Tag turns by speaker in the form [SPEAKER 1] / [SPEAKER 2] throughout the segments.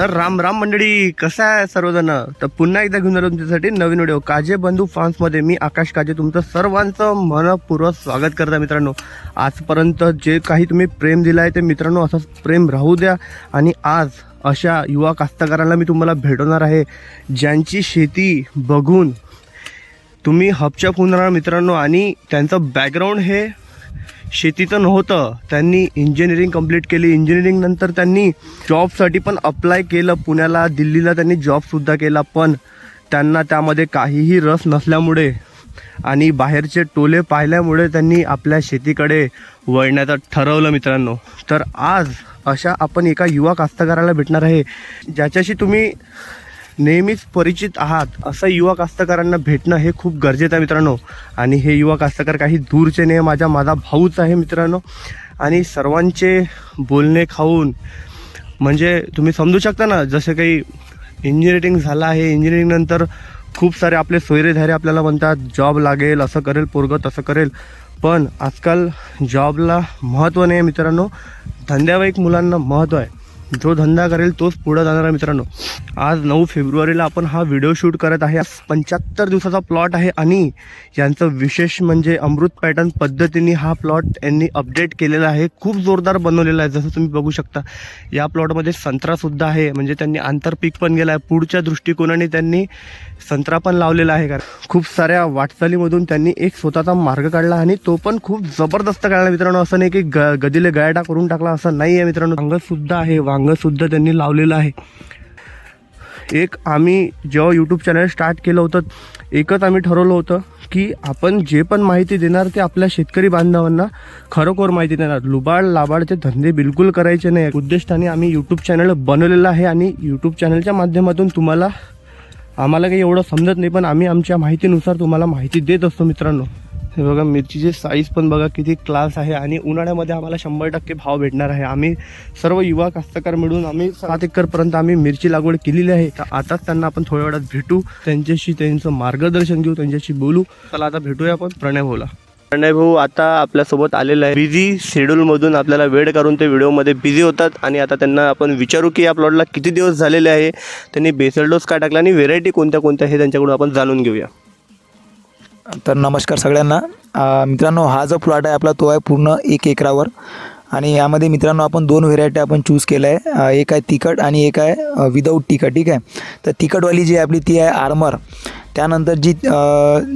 [SPEAKER 1] तर राम राम मंडळी कसं आहे सर्वजण? तर पुन्हा एकदा घेऊन आलो तुमच्यासाठी नवीन व्हिडिओ. काजे बंधू फार्म्समध्ये मी आकाश काजे तुमचं सर्वांचं मनपूर्वक स्वागत करता मित्रांनो. आजपर्यंत जे काही तुम्ही प्रेम दिलं आहे ते मित्रांनो असंच प्रेम राहू द्या. आणि आज अशा युवा कास्तकारांना मी तुम्हाला भेटवणार आहे ज्यांची शेती बघून तुम्ही हपचक होणार मित्रांनो. आणि त्यांचं बॅकग्राऊंड हे शेतीचं नव्हतं त्यांनी इंजिनिअरिंग कंप्लीट केली. इंजिनिअरिंगनंतर त्यांनी जॉबसाठी पण अप्लाय केलं. पुण्याला दिल्लीला त्यांनी जॉबसुद्धा केला. पण त्यांना त्यामध्ये काहीही रस नसल्यामुळे आणि बाहेरचे टोले पाहिल्यामुळे त्यांनी आपल्या शेतीकडे वळण्याचं ठरवलं मित्रांनो. तर आज अशा आपण एका युवा कास्तकाराला भेटणार आहे ज्याच्याशी तुम्ही नेहमीच परिचित आहात असं युवा कास्तकारांना भेटणं हे खूप गरजेचं आहे मित्रांनो. आणि हे युवा कास्तकार काही दूरचे नाही माझ्या माझा भाऊच आहे मित्रांनो. आणि सर्वांचे बोलणे खाऊन म्हणजे तुम्ही समजू शकता ना जसं काही इंजिनिअरिंग झालं आहे इंजिनिअरिंग नंतर खूप सारे आपले सोयरेधारे आपल्याला म्हणतात जॉब लागेल असं करेल पोरगं तसं करेल. पण आजकाल जॉबला महत्त्व नाही आहे मित्रांनो धंद्यावाईक मुलांना महत्त्व आहे. जो धंदा करेल तोच पुढं जाणार आहे मित्रांनो. आज नऊ फेब्रुवारीला आपण हा व्हिडिओ शूट करत आहे. पंच्याहत्तर दिवसाचा प्लॉट आहे आणि यांचं विशेष म्हणजे अमृत पॅटर्न पद्धतीने हा प्लॉट यांनी अपडेट केलेला आहे. खूप जोरदार बनवलेला आहे. जसं तुम्ही बघू शकता या प्लॉटमध्ये संत्रासुद्धा आहे. म्हणजे त्यांनी आंतरपीक पण गेला आहे. पुढच्या दृष्टिकोनाने त्यांनी संत्रा पण लावलेला आहे. कारण खूप साऱ्या वाटचालीमधून त्यांनी एक स्वतःचा मार्ग काढला आणि तो पण खूप जबरदस्त काढला मित्रांनो. असं नाही की ग गदीले गयाटा करून टाकला असं नाही आहे मित्रांनो. वांगसुद्धा आहे. वांगसुद्धा त्यांनी लावलेलं आहे. एक आम्ही जेव्हा यूट्यूब चॅनल स्टार्ट केलं होतं एकच आम्ही ठरवलं होतं की आपण जे पण माहिती देणार ते आपल्या शेतकरी बांधवांना खरोखर माहिती देणार. लुबाड लाबाडचे धंदे बिलकुल करायचे नाही. उद्दिष्टाने आम्ही यूट्यूब चॅनल बनवलेलं आहे आणि यूट्यूब चॅनलच्या माध्यमातून तुम्हाला आम्हाला काही एवढं समजत नाही पण आम्ही आमच्या माहितीनुसार तुम्हाला माहिती देत असतो मित्रांनो. हे बघा मिरचीची साईज पण बघा किती क्लास आहे आणि उन्हाळ्यामध्ये आम्हाला शंभर टक्के भाव भेटणार आहे. आम्ही सर्व युवा कास्तकार मिळून आम्ही सात एकरपर्यंत आम्ही मिरची लागवड केलेली आहे. तर आताच त्यांना आपण थोड्या वेळात भेटू. त्यांच्याशी त्यांचं मार्गदर्शन घेऊ त्यांच्याशी बोलू. चला आता भेटूया आपण प्रणय भाऊला. प्रणय भाऊ आता आपल्यासोबत आलेला आहे. बिझी शेड्यूलमधून आपल्याला वेळ करून ते व्हिडिओमध्ये बिझी होतात आणि आता त्यांना आपण विचारू की या प्लॉटला किती दिवस झालेले आहे. त्यांनी बेसल डोस काय टाकला आणि व्हेरायटी कोणत्या कोणत्या हे त्यांच्याकडून आपण जाणून घेऊया.
[SPEAKER 2] तर नमस्कार सगळ्यांना. मित्रांनो हा जो प्लॉट आहे आपला तो आहे पूर्ण एक एकरावर. आणि यामध्ये मित्रांनो आपण दोन व्हेरायटी आपण चूज केलं आहे एक आहे तिखट आणि एक आहे विदाऊट तिखट ठीक आहे? तर तिखटवाली जी आहे आपली ती आहे आर्मर त्यानंतर जी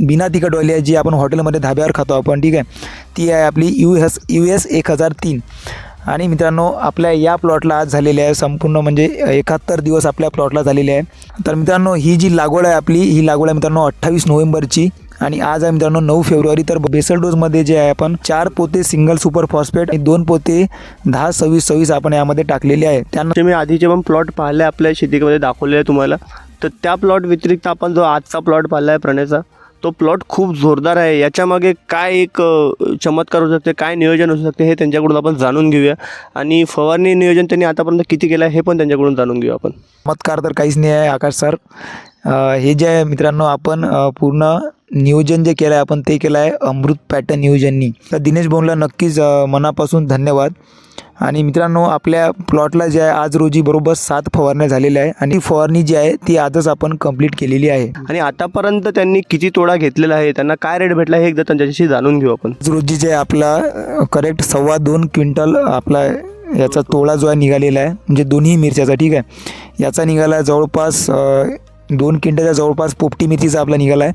[SPEAKER 2] बिना तिखटवाली आहे जी आपण हॉटेलमध्ये धाब्यावर खातो आपण ठीक आहे? ती आहे आपली यू एस यू एस एक हजार तीन. आणि मित्रांनो आपल्या या प्लॉटला आज झालेले आहे संपूर्ण म्हणजे एकाहत्तर दिवस आपल्या प्लॉटला झालेले आहे. तर मित्रांनो ही जी लागवड आहे आपली ही लागवड आहे मित्रांनो अठ्ठावीस नोव्हेंबरची. आणि आज आहे मित्रांनो नऊ फेब्रुवारी तर बेसल डोजमध्ये जे आहे आपण चार पोते सिंगल सुपर फॉस्फेट आणि दोन पोते दहा सव्वीस सव्वीस आपण यामध्ये टाकलेले आहे. त्यानंतर
[SPEAKER 1] मी आधीचे पण प्लॉट पाहिले आपल्या शेतीमध्ये दाखवले आहे तुम्हाला तर त्या प्लॉट व्यतिरिक्त आपण जो आजचा प्लॉट पाहिला आहे प्रणयचा तो प्लॉट खूप जोरदार आहे. याच्यामागे काय एक चमत्कार होऊ शकते काय नियोजन असू शकते हे त्यांच्याकडून आपण जाणून घेऊया. आणि फवारणी नियोजन त्यांनी आतापर्यंत किती केलं आहे हे पण त्यांच्याकडून जाणून घेऊया आपण.
[SPEAKER 2] चमत्कार तर काहीच नाही आहे आकाश सर. हे जे आहे मित्रांनो आपण पूर्ण नियोजन जे केलं आहे आपण ते केलं आहे अमृत पॅटर्न नियोजननी. तर दिनेश भाऊला नक्कीच मनापासून धन्यवाद. आणि मित्रांनो आपल्या प्लॉटला जे आहे आज रोजी बरोबर सात फवारण्या झालेल्या आहे आणि फवारणी जी आहे ती आजच आपण कंप्लीट केलेली आहे.
[SPEAKER 1] आणि आतापर्यंत त्यांनी किती तोडा घेतलेला आहे त्यांना काय रेट भेटला हे एकदा त्यांच्याशी जाणून घेऊ आपण.
[SPEAKER 2] आज रोजी जे आपला करेक्ट सव्वा दोन क्विंटल आपला याचा तोळा जो आहे निघालेला आहे. म्हणजे दोन्ही मिरच्याचा ठीक आहे? याचा निघाला आहे जवळपास दोन क्विंटलच्या जवळपास पोपटी मिरचीचा आपला निघाला आहे.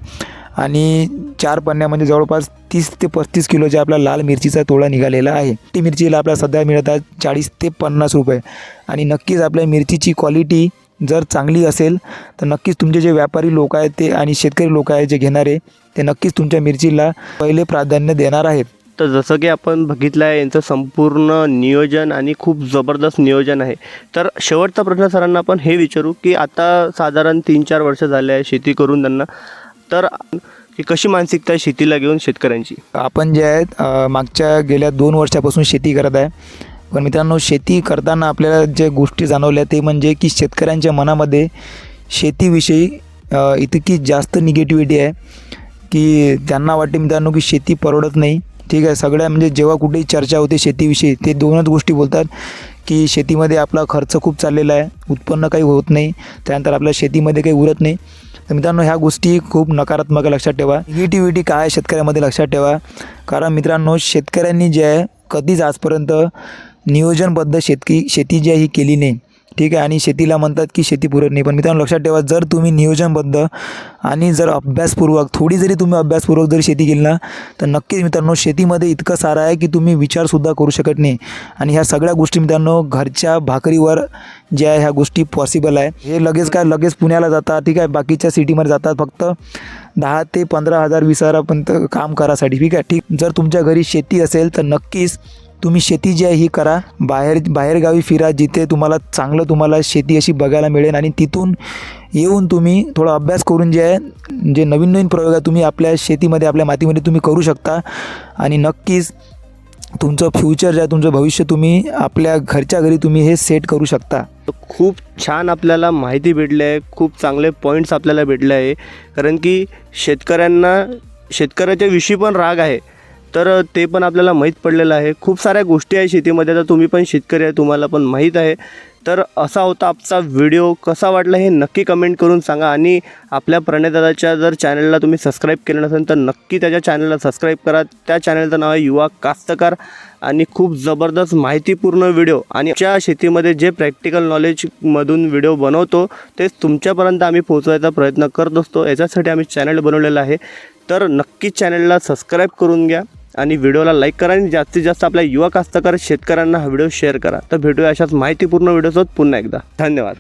[SPEAKER 2] आणि चार पन्न्या म्हणजे जवळपास तीस ते पस्तीस किलोच्या आपला लाल मिरचीचा तोडा निघालेला आहे ती मिरचीला आपल्याला सध्या मिळत आहे चाळीस ते पन्नास रुपये. आणि नक्कीच आपल्या मिरचीची क्वालिटी जर चांगली असेल तर नक्कीच तुमचे जे व्यापारी लोक आहेत ते आणि शेतकरी लोक आहेत जे घेणारे ते नक्कीच तुमच्या मिरचीला पहिले प्राधान्य देणार आहेत.
[SPEAKER 1] तर जसं की आपण बघितलं आहे यांचं संपूर्ण नियोजन आणि खूप जबरदस्त नियोजन आहे. तर शेवटचा प्रश्न सरांना आपण हे विचारू की आता साधारण तीन चार वर्ष झाले आहे शेती करून त्यांना. तर की कशी मानसिकता आहे शेतीला घेऊन शेतकऱ्यांची?
[SPEAKER 2] आपण जे आहेत मागच्या गेल्या दोन वर्षापासून शेती करत आहे. पण मित्रांनो शेती करताना आपल्याला ज्या गोष्टी जाणवल्या ते म्हणजे की शेतकऱ्यांच्या मनामध्ये शेतीविषयी इतकी जास्त निगेटिव्हिटी आहे की त्यांना वाटते मित्रांनो की शेती परवडत नाही. ठीक आहे सगळ्या म्हणजे जेव्हा कुठेही चर्चा होते शेतीविषयी ते दोनच गोष्टी बोलतात. की शेतीमध्ये आपला खर्च खूप चाललेला आहे उत्पन्न काही होत नाही त्यानंतर आपल्या शेतीमध्ये काही उरत नाही. तर मित्रांनो ह्या गोष्टी खूप नकारात्मक लक्षात ठेवा. निगेटिव्हिटी काय आहे शेतकऱ्यामध्ये लक्षात ठेवा. कारण मित्रांनो शेतकऱ्यांनी जे आहे कधीच आजपर्यंत नियोजनबद्ध शेतकी शेती जी आहे ही केली नाही. ठीक आहे? आणि शेतीला म्हणतात की शेती पुरत नाही. पण मित्रांनो लक्षात ठेवा जर तुम्ही नियोजनबद्ध आणि जर अभ्यासपूर्वक थोडी जरी तुम्ही अभ्यासपूर्वक जरी शेती केली ना तर नक्कीच मित्रांनो शेतीमध्ये इतकं सारं आहे की तुम्ही विचारसुद्धा करू शकत नाही. आणि ह्या सगळ्या गोष्टी मित्रांनो घरच्या भाकरीवर ज्या ह्या गोष्टी पॉसिबल आहे. हे लगेच काय लगेच पुण्याला जातात ठीक आहे? बाकीच्या सिटीमध्ये जातात फक्त दहा ते पंधरा हजार वीस हजारापर्यंत काम करासाठी ठीक आहे? ठीक जर तुमच्या घरी शेती असेल तर नक्कीच तुम्ही शेती जी आहे ही करा. बाहेर बाहेरगावी फिरा जिथे तुम्हाला चांगलं तुम्हाला शेती अशी बघायला मिळेल आणि तिथून येऊन तुम्ही थोडा अभ्यास करून जे आहे जे नवीन नवीन प्रयोग आहे तुम्ही आपल्या शेतीमध्ये आपल्या मातीमध्ये तुम्ही करू शकता. आणि नक्कीच तुमचं फ्युचर जे आहे तुमचं भविष्य तुम्ही आपल्या घरच्या घरी तुम्ही हे सेट करू शकता.
[SPEAKER 1] खूप छान आपल्याला माहिती भेटली आहे. खूप चांगले पॉईंट्स आपल्याला भेटले आहे. कारण की शेतकऱ्यांना शेतकऱ्याच्या विषयी पण राग आहे. तर ते पण आपल्याला माहीत पडलेलं आहे. खूप साऱ्या गोष्टी आहे शेतीमध्ये. तर तुम्ही पण शेतकरी आहे तुम्हाला पण माहीत आहे. तर असा होता आजचा व्हिडिओ. कसा वाटला हे नक्की कमेंट करून सांगा. आणि आपल्या प्रणयदादाच्या जर चॅनलला तुम्ही सबस्क्राईब केलं नसेल तर नक्की त्याच्या चॅनलला सबस्क्राईब करा. त्या चॅनलचं नाव आहे युवा कास्तकार. आणि खूप जबरदस्त माहितीपूर्ण व्हिडिओ. आणि ज्या शेतीमध्ये जे प्रॅक्टिकल नॉलेजमधून व्हिडिओ बनवतो तेच तुमच्यापर्यंत आम्ही पोहोचवायचा प्रयत्न करत असतो. याच्यासाठी आम्ही चॅनल बनवलेलं आहे. तर नक्कीच चॅनलला सबस्क्राईब करून घ्या. आणि व्हिडिओला लाईक करा आणि जास्तीत जास्त आपल्या युवा कास्तकार शेतकऱ्यांना हा व्हिडिओ शेअर करा. तर भेटूया अशाच माहितीपूर्ण व्हिडिओसोबत पुन्हा एकदा. धन्यवाद.